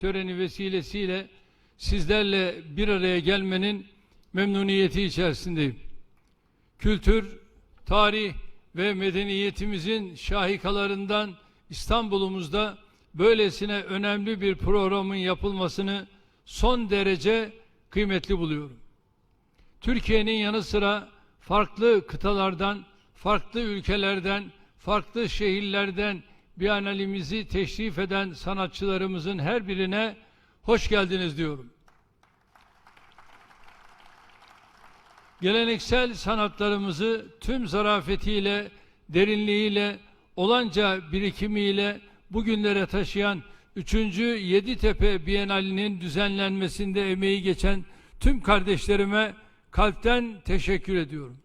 töreni vesilesiyle sizlerle bir araya gelmenin memnuniyeti içerisindeyim. Kültür, tarih ve medeniyetimizin şahikalarından İstanbul'umuzda böylesine önemli bir programın yapılmasını son derece kıymetli buluyorum. Türkiye'nin yanı sıra farklı kıtalardan, farklı ülkelerden, farklı şehirlerden Biyanalimizi teşrif eden sanatçılarımızın her birine hoş geldiniz diyorum. Geleneksel sanatlarımızı tüm zarafetiyle, derinliğiyle, olanca birikimiyle bugünlere taşıyan 3. Yeditepe Bienalinin düzenlenmesinde emeği geçen tüm kardeşlerime kalpten teşekkür ediyorum.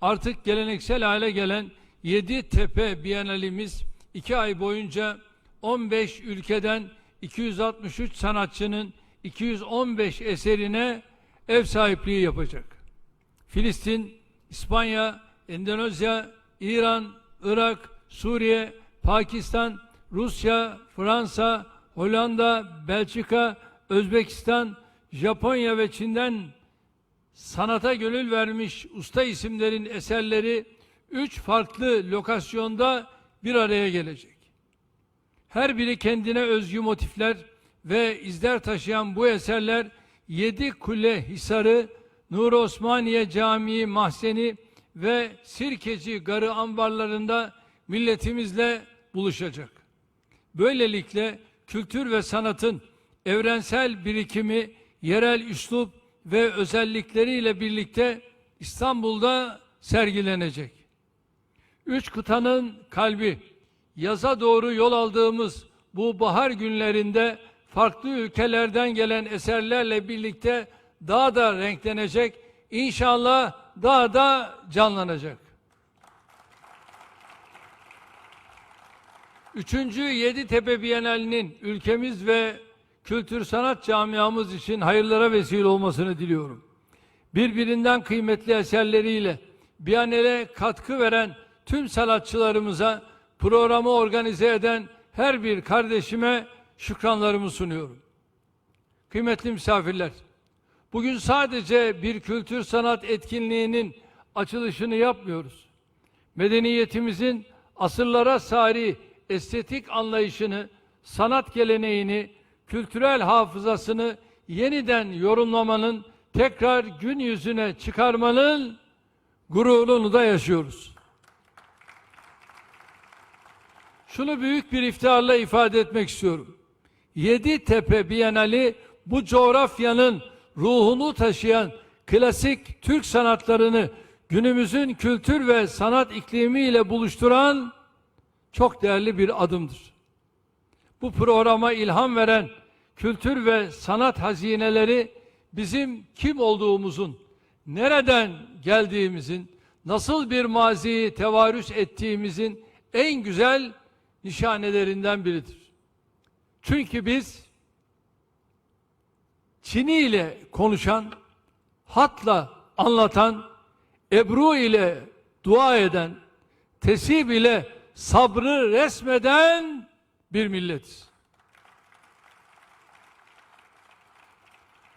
Artık geleneksel hale gelen Yeditepe Bienalimiz iki ay boyunca 15 ülkeden 263 sanatçının 215 eserine ev sahipliği yapacak. Filistin, İspanya, Endonezya, İran, Irak, Suriye, Pakistan, Rusya, Fransa, Hollanda, Belçika, Özbekistan, Japonya ve Çin'den sanata gönül vermiş usta isimlerin eserleri üç farklı lokasyonda bir araya gelecek. Her biri kendine özgü motifler ve izler taşıyan bu eserler Yedi Kule Hisarı, Nur Osmaniye Camii Mahzeni ve Sirkeci Garı ambarlarında milletimizle buluşacak. Böylelikle kültür ve sanatın evrensel birikimi, yerel üslup ve özellikleriyle birlikte İstanbul'da sergilenecek. Üç kıtanın kalbi, yaza doğru yol aldığımız bu bahar günlerinde farklı ülkelerden gelen eserlerle birlikte daha da renklenecek, inşallah daha da canlanacak. Üçüncü Yeditepe Bienalinin ülkemiz ve kültür sanat camiamız için hayırlara vesile olmasını diliyorum. Birbirinden kıymetli eserleriyle Bienale katkı veren tüm sanatçılarımıza, programı organize eden her bir kardeşime şükranlarımı sunuyorum. Kıymetli misafirler, bugün sadece bir kültür sanat etkinliğinin açılışını yapmıyoruz. Medeniyetimizin asırlara sari estetik anlayışını, sanat geleneğini, kültürel hafızasını yeniden yorumlamanın, tekrar gün yüzüne çıkarmanın gururunu da yaşıyoruz. Şunu büyük bir iftiharla ifade etmek istiyorum. Yeditepe Bienali bu coğrafyanın ruhunu taşıyan klasik Türk sanatlarını günümüzün kültür ve sanat iklimiyle buluşturan çok değerli bir adımdır. Bu programa ilham veren kültür ve sanat hazineleri bizim kim olduğumuzun, nereden geldiğimizin, nasıl bir maziyi tevarüs ettiğimizin en güzel nişanelerinden biridir. Çünkü biz Çini ile konuşan, hatla anlatan, Ebru ile dua eden, tesib ile sabrı resmeden bir milletiz.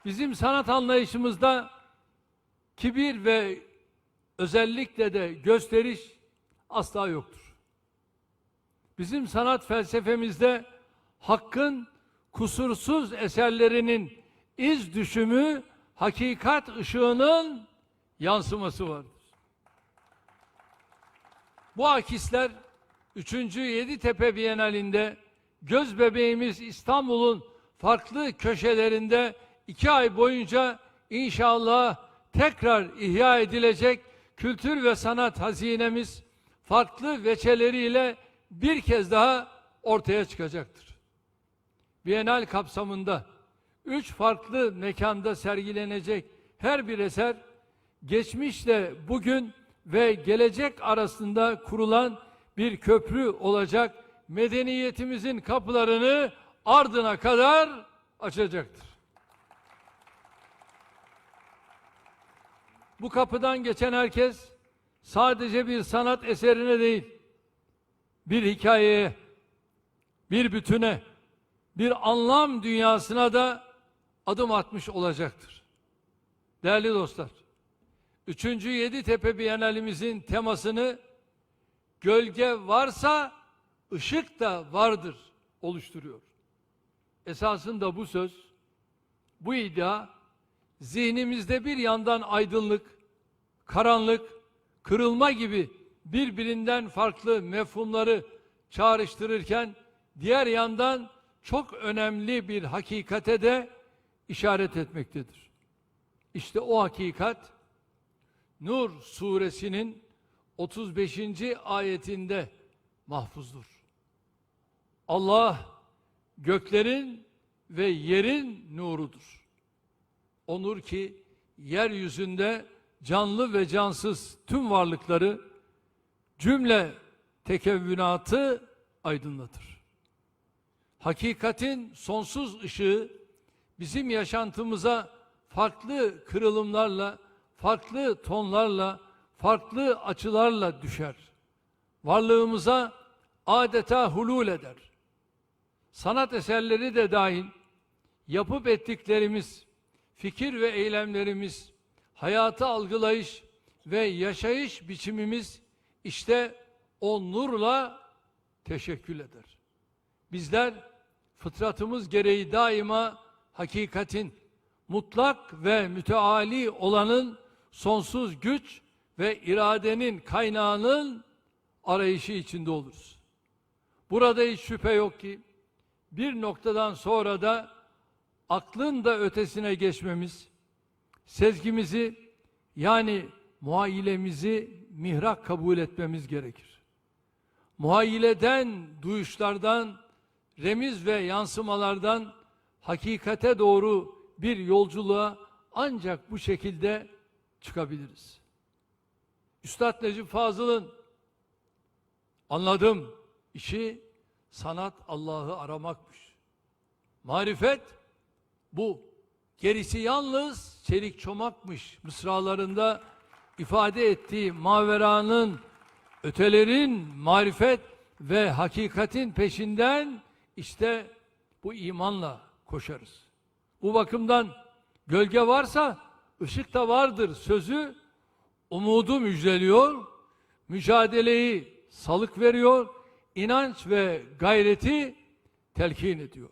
Bizim sanat anlayışımızda kibir ve özellikle de gösteriş asla yoktur. Bizim sanat felsefemizde hakkın kusursuz eserlerinin iz düşümü hakikat ışığının yansıması vardır. Bu akisler 3. Yeditepe Bienalinde göz bebeğimiz İstanbul'un farklı köşelerinde iki ay boyunca inşallah tekrar ihya edilecek kültür ve sanat hazinemiz farklı veçeleriyle bir kez daha ortaya çıkacaktır. Bienal kapsamında üç farklı mekanda sergilenecek her bir eser geçmişle bugün ve gelecek arasında kurulan bir köprü olacak medeniyetimizin kapılarını ardına kadar açacaktır. Bu kapıdan geçen herkes sadece bir sanat eserine değil, bir hikayeye, bir bütüne, bir anlam dünyasına da adım atmış olacaktır. Değerli dostlar, 3. Yeditepe Biyenalimizin temasını gölge varsa ışık da vardır oluşturuyor. Esasında bu söz, bu iddia zihnimizde bir yandan aydınlık, karanlık, kırılma gibi birbirinden farklı mefhumları çağrıştırırken diğer yandan çok önemli bir hakikate de işaret etmektedir. İşte o hakikat Nur suresinin 35. ayetinde mahfuzdur. Allah göklerin ve yerin nurudur. O nur ki yeryüzünde canlı ve cansız tüm varlıkları cümle tekevvünatı aydınlatır. Hakikatin sonsuz ışığı bizim yaşantımıza farklı kırılımlarla, farklı tonlarla, farklı açılarla düşer. Varlığımıza adeta hulul eder. Sanat eserleri de dahil yapıp ettiklerimiz, fikir ve eylemlerimiz, hayatı algılayış ve yaşayış biçimimiz işte o nurla teşekkül eder. Bizler fıtratımız gereği daima hakikatin, mutlak ve müteali olanın sonsuz güç ve iradenin kaynağının arayışı içinde oluruz. Burada hiç şüphe yok ki bir noktadan sonra da aklın da ötesine geçmemiz, sezgimizi yani muayyilemizi mihrak kabul etmemiz gerekir. Muhayyileden, duyuşlardan, remiz ve yansımalardan hakikate doğru bir yolculuğa ancak bu şekilde çıkabiliriz. Üstad Necip Fazıl'ın anladım işi sanat Allah'ı aramakmış. Marifet bu. Gerisi yalnız çelik çomakmış. Mısralarında ifade ettiği maveranın ötelerin marifet ve hakikatin peşinden işte bu imanla koşarız. Bu bakımdan gölge varsa ışık da vardır sözü umudu müjdeliyor, mücadeleyi salık veriyor, inanç ve gayreti telkin ediyor.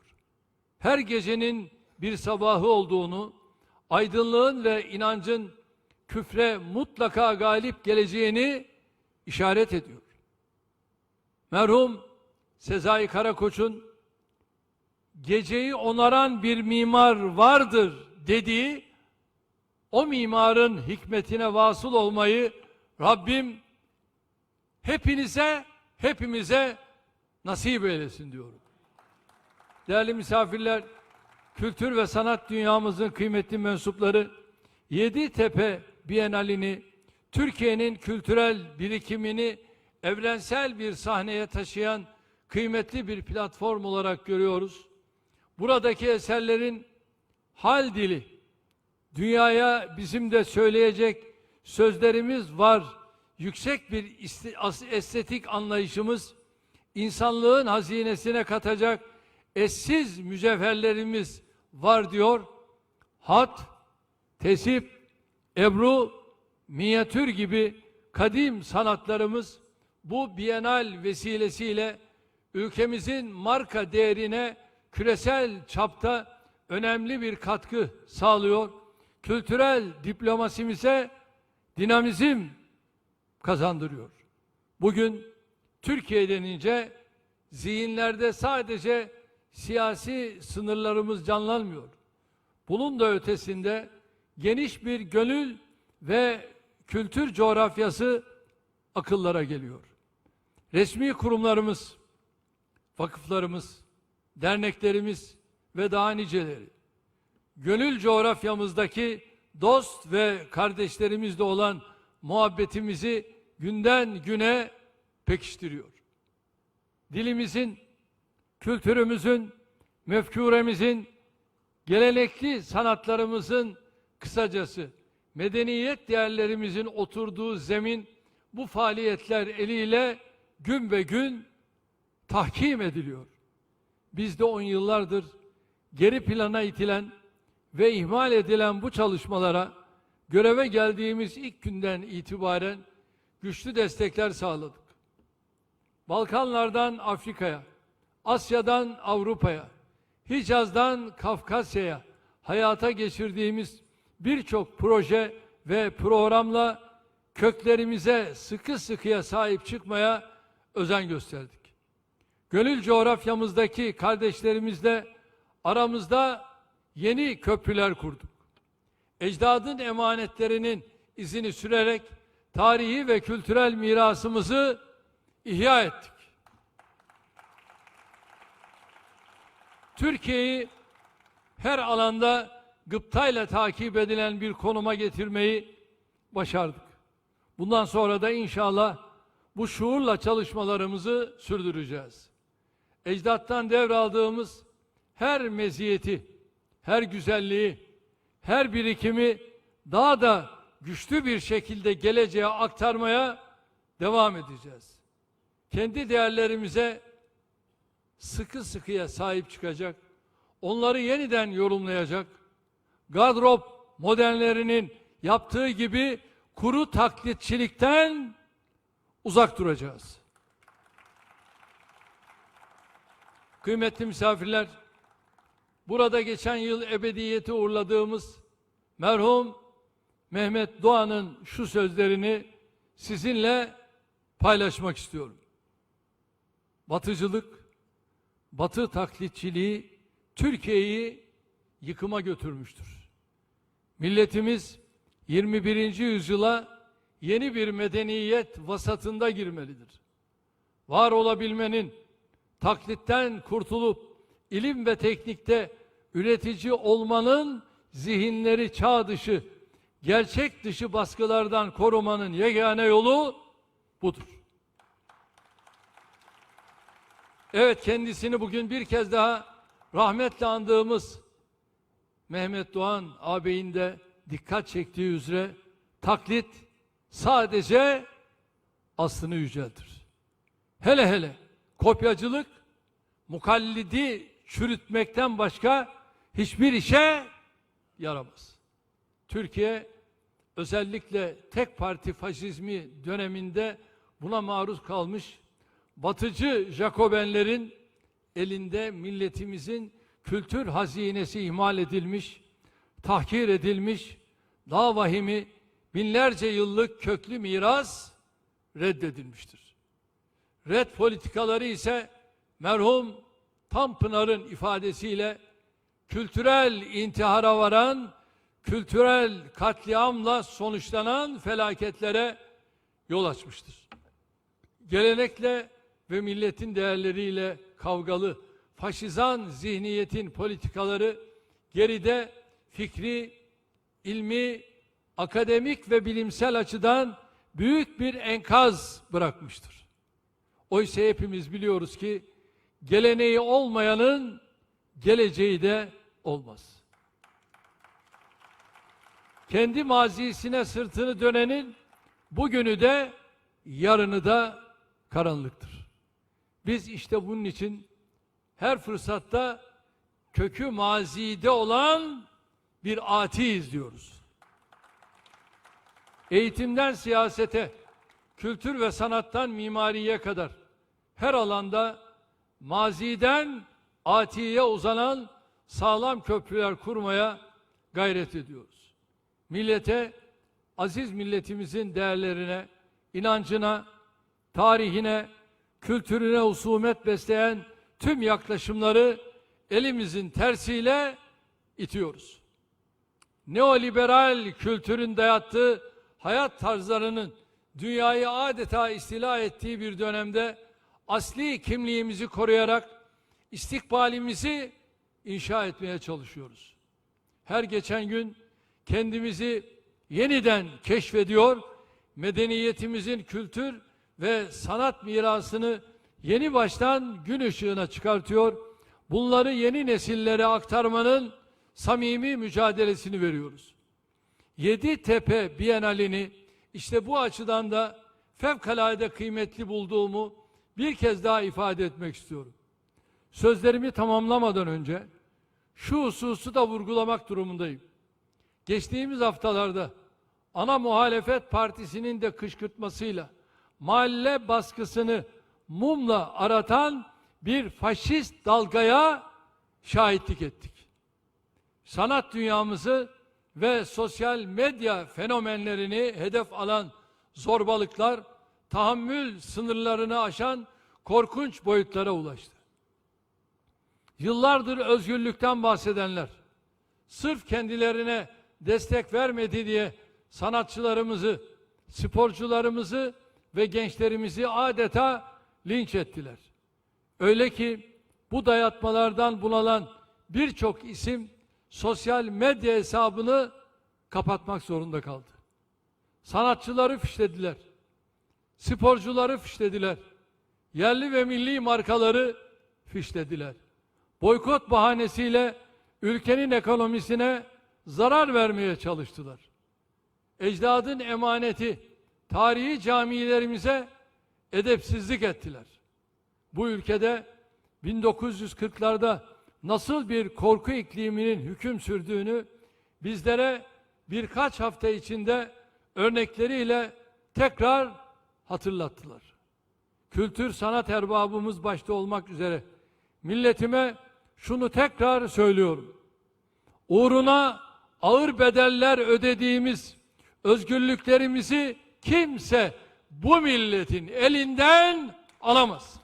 Her gecenin bir sabahı olduğunu, aydınlığın ve inancın küfre mutlaka galip geleceğini işaret ediyor. Merhum Sezai Karakoç'un geceyi onaran bir mimar vardır dediği o mimarın hikmetine vasıl olmayı Rabbim hepinize hepimize nasip eylesin diyorum. Değerli misafirler, kültür ve sanat dünyamızın kıymetli mensupları Yeditepe Bienalini Türkiye'nin kültürel birikimini evrensel bir sahneye taşıyan kıymetli bir platform olarak görüyoruz. Buradaki eserlerin hal dili, dünyaya bizim de söyleyecek sözlerimiz var. Yüksek bir estetik anlayışımız, insanlığın hazinesine katacak eşsiz mücevherlerimiz var diyor. Hat, tesip, ebru, minyatür gibi kadim sanatlarımız bu bienal vesilesiyle ülkemizin marka değerine küresel çapta önemli bir katkı sağlıyor. Kültürel diplomasimize dinamizm kazandırıyor. Bugün Türkiye denince zihinlerde sadece siyasi sınırlarımız canlanmıyor. Bunun da ötesinde geniş bir gönül ve kültür coğrafyası akıllara geliyor. Resmi kurumlarımız, vakıflarımız, derneklerimiz ve daha niceleri gönül coğrafyamızdaki dost ve kardeşlerimizle olan muhabbetimizi günden güne pekiştiriyor. Dilimizin, kültürümüzün, mefkuremizin, gelenekli sanatlarımızın kısacası medeniyet değerlerimizin oturduğu zemin bu faaliyetler eliyle gün be gün tahkim ediliyor. biz de on yıllardır geri plana itilen ve ihmal edilen bu çalışmalara göreve geldiğimiz ilk günden itibaren güçlü destekler sağladık. Balkanlardan Afrika'ya, Asya'dan Avrupa'ya, Hicaz'dan Kafkasya'ya hayata geçirdiğimiz birçok proje ve programla köklerimize sıkı sıkıya sahip çıkmaya özen gösterdik. Gönül coğrafyamızdaki kardeşlerimizle aramızda yeni köprüler kurduk. Ecdadın emanetlerinin izini sürerek tarihi ve kültürel mirasımızı ihya ettik. Türkiye'yi her alanda gıptayla takip edilen bir konuma getirmeyi başardık. Bundan sonra da inşallah bu şuurla çalışmalarımızı sürdüreceğiz. Ecdattan devraldığımız her meziyeti, her güzelliği, her birikimi daha da güçlü bir şekilde geleceğe aktarmaya devam edeceğiz. Kendi değerlerimize sıkı sıkıya sahip çıkacak, onları yeniden yorumlayacak, gardrop modernlerinin yaptığı gibi kuru taklitçilikten uzak duracağız. Kıymetli misafirler, burada geçen yıl ebediyeti uğurladığımız merhum Mehmet Doğan'ın şu sözlerini sizinle paylaşmak istiyorum. Batıcılık, batı taklitçiliği Türkiye'yi yıkıma götürmüştür. Milletimiz 21. yüzyıla yeni bir medeniyet vasatında girmelidir. Var olabilmenin, taklitten kurtulup ilim ve teknikte üretici olmanın zihinleri çağ dışı, gerçek dışı baskılardan korumanın yegane yolu budur. Evet kendisini bugün bir kez daha rahmetle andığımız Mehmet Doğan ağabeyin de dikkat çektiği üzere taklit sadece aslını yüceltir. Hele hele kopyacılık mukallidi çürütmekten başka hiçbir işe yaramaz. Türkiye özellikle tek parti faşizmi döneminde buna maruz kalmış batıcı Jacobenlerin elinde milletimizin kültür hazinesi ihmal edilmiş, tahkir edilmiş, daha vahimi binlerce yıllık köklü miras reddedilmiştir. Red politikaları ise merhum Tanpınar'ın ifadesiyle kültürel intihara varan, kültürel katliamla sonuçlanan felaketlere yol açmıştır. Gelenekle ve milletin değerleriyle kavgalı, faşizan zihniyetin politikaları geride fikri, ilmi, akademik ve bilimsel açıdan büyük bir enkaz bırakmıştır. Oysa hepimiz biliyoruz ki geleneği olmayanın geleceği de olmaz. Kendi mazisine sırtını dönenin bugünü de yarını da karanlıktır. Biz işte bunun için her fırsatta kökü mazide olan bir ati izliyoruz. Eğitimden siyasete, kültür ve sanattan mimariye kadar her alanda maziden atiye uzanan sağlam köprüler kurmaya gayret ediyoruz. Millete, aziz milletimizin değerlerine, inancına, tarihine, kültürüne husumet besleyen tüm yaklaşımları elimizin tersiyle itiyoruz. Neoliberal kültürün dayattığı hayat tarzlarının dünyayı adeta istila ettiği bir dönemde asli kimliğimizi koruyarak istikbalimizi inşa etmeye çalışıyoruz. Her geçen gün kendimizi yeniden keşfediyor, medeniyetimizin kültür ve sanat mirasını yeni baştan gün ışığına çıkartıyor. Bunları yeni nesillere aktarmanın samimi mücadelesini veriyoruz. Yedi Tepe Bienalini işte bu açıdan da fevkalade kıymetli bulduğumu bir kez daha ifade etmek istiyorum. Sözlerimi tamamlamadan önce şu hususu da vurgulamak durumundayım. Geçtiğimiz haftalarda ana muhalefet partisinin de kışkırtmasıyla mahalle baskısını mumla aratan bir faşist dalgaya şahitlik ettik. Sanat dünyamızı ve sosyal medya fenomenlerini hedef alan zorbalıklar tahammül sınırlarını aşan korkunç boyutlara ulaştı. Yıllardır özgürlükten bahsedenler, sırf kendilerine destek vermedi diye sanatçılarımızı, sporcularımızı ve gençlerimizi adeta linç ettiler. Öyle ki bu dayatmalardan bunalan birçok isim sosyal medya hesabını kapatmak zorunda kaldı. Sanatçıları fişlediler. Sporcuları fişlediler. Yerli ve milli markaları fişlediler. Boykot bahanesiyle ülkenin ekonomisine zarar vermeye çalıştılar. Ecdadın emaneti tarihi camilerimize edepsizlik ettiler. Bu ülkede 1940'larda nasıl bir korku ikliminin hüküm sürdüğünü bizlere birkaç hafta içinde örnekleriyle tekrar hatırlattılar. Kültür sanat erbabımız başta olmak üzere milletime şunu tekrar söylüyorum. Uğruna ağır bedeller ödediğimiz özgürlüklerimizi kimse bu milletin elinden alamaz.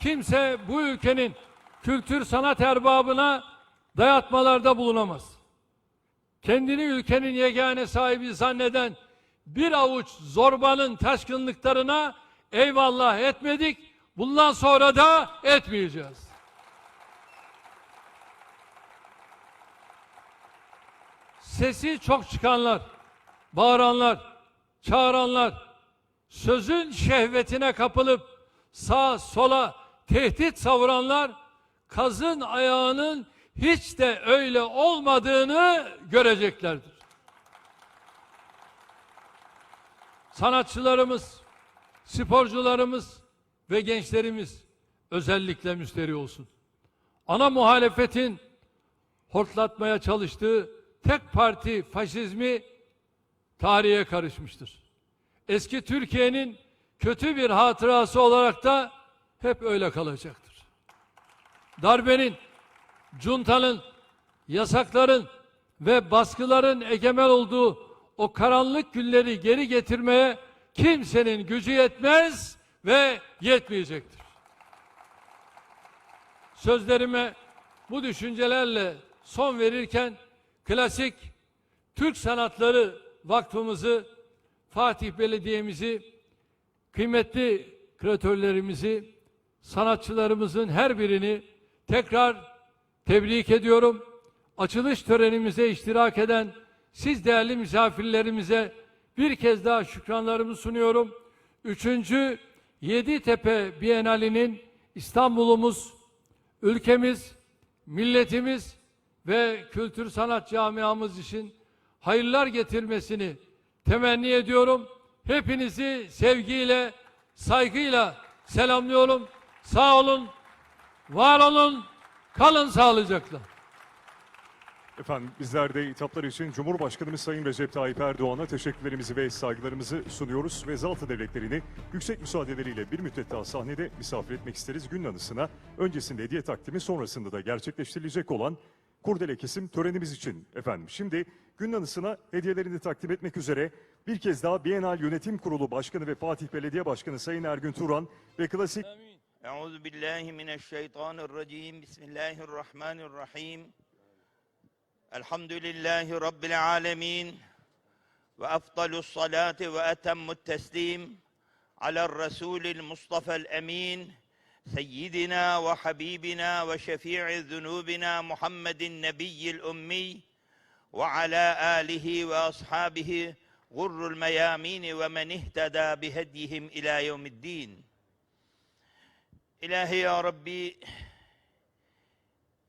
Kimse bu ülkenin kültür sanat erbabına dayatmalarda bulunamaz. Kendini ülkenin yegane sahibi zanneden bir avuç zorbanın taşkınlıklarına eyvallah etmedik. Bundan sonra da etmeyeceğiz. Sesi çok çıkanlar, bağıranlar, çağıranlar, sözün şehvetine kapılıp sağa sola tehdit savuranlar kazın ayağının hiç de öyle olmadığını göreceklerdir. Sanatçılarımız, sporcularımız ve gençlerimiz özellikle müsteri olsun. Ana muhalefetin hortlatmaya çalıştığı tek parti faşizmi tarihe karışmıştır. Eski Türkiye'nin kötü bir hatırası olarak da hep öyle kalacaktır. Darbenin, cuntanın, yasakların ve baskıların egemen olduğu o karanlık günleri geri getirmeye kimsenin gücü yetmez ve yetmeyecektir. Sözlerime bu düşüncelerle son verirken klasik Türk Sanatları Vakfımızı, Fatih Belediye'mizi, kıymetli kreatörlerimizi, sanatçılarımızın her birini tekrar tebrik ediyorum. Açılış törenimize iştirak eden siz değerli misafirlerimize bir kez daha şükranlarımı sunuyorum. Üçüncü Yeditepe Bienalinin İstanbul'umuz, ülkemiz, milletimiz ve kültür sanat camiamız için hayırlar getirmesini temenni ediyorum. Hepinizi sevgiyle, saygıyla selamlıyorum. Sağ olun, var olun, kalın sağlıcakla. Efendim bizler de hitaplar için Cumhurbaşkanımız Sayın Recep Tayyip Erdoğan'a teşekkürlerimizi ve saygılarımızı sunuyoruz ve Zaltı Devletleri'ni yüksek müsaadeleriyle bir müddet daha sahnede misafir etmek isteriz. Gün anısına öncesinde hediye takdimi sonrasında da gerçekleştirilecek olan kurdele kesim törenimiz için efendim. Şimdi gün anısına hediyelerini takdim etmek üzere bir kez daha Bienal Yönetim Kurulu Başkanı ve Fatih Belediye Başkanı Sayın Ergün Turan ve klasik... Euzu billahi mineşşeytanirracim. Bismillahirrahmanirrahim. Elhamdülillahi rabbil alamin. Ve efdalus salati ve etemmü't teslim. Ala Resulil Mustafa'l Emin. على الرسول المصطفى الأمين سيدنا وحبيبنا وشفيع ذنوبنا محمد النبي الأمي وعلى آله وأصحابه غر الميامين ومن اهتدى بهديهم إلى يوم الدين İlahi ya Rabbi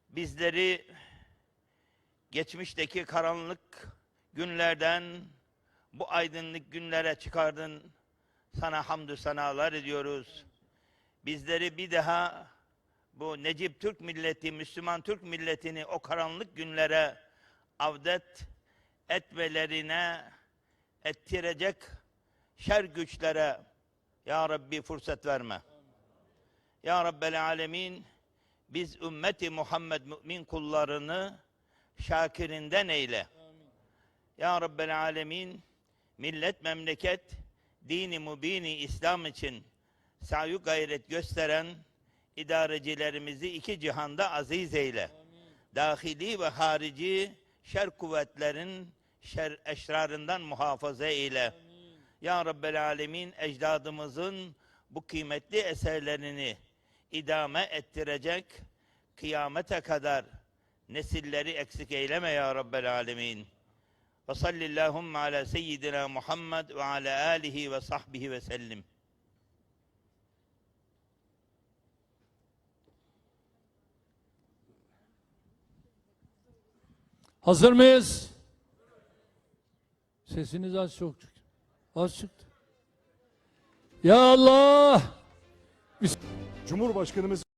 bizleri geçmişteki karanlık günlerden bu aydınlık günlere çıkardın. Sana hamdü senalar ediyoruz. Bizleri bir daha bu Necip Türk milleti, Müslüman Türk milletini o karanlık günlere avdet etmelerine ettirecek şer güçlere Ya Rabbi fırsat verme. Ya Rabbel Alemin biz ümmeti Muhammed mümin kullarını şakirinden eyle. Ya Rabbel Alemin millet memleket dini mübini İslam için sayu gayret gösteren idarecilerimizi iki cihanda aziz eyle. Dahili ve harici şer kuvvetlerin şer eşrarından muhafaza eyle. Ya Rabbel Alemin ecdadımızın bu kıymetli eserlerini idame ettirecek kıyamete kadar nesilleri eksik eyleme ya Rabbel Alemin. Ve sallillahumma ala seyyidina Muhammed ve ala alihi ve sahbihi ve sellim. Hazır mıyız? Sesiniz az çok çıktı. Az çıktı. Ya Allah! Cumhurbaşkanımız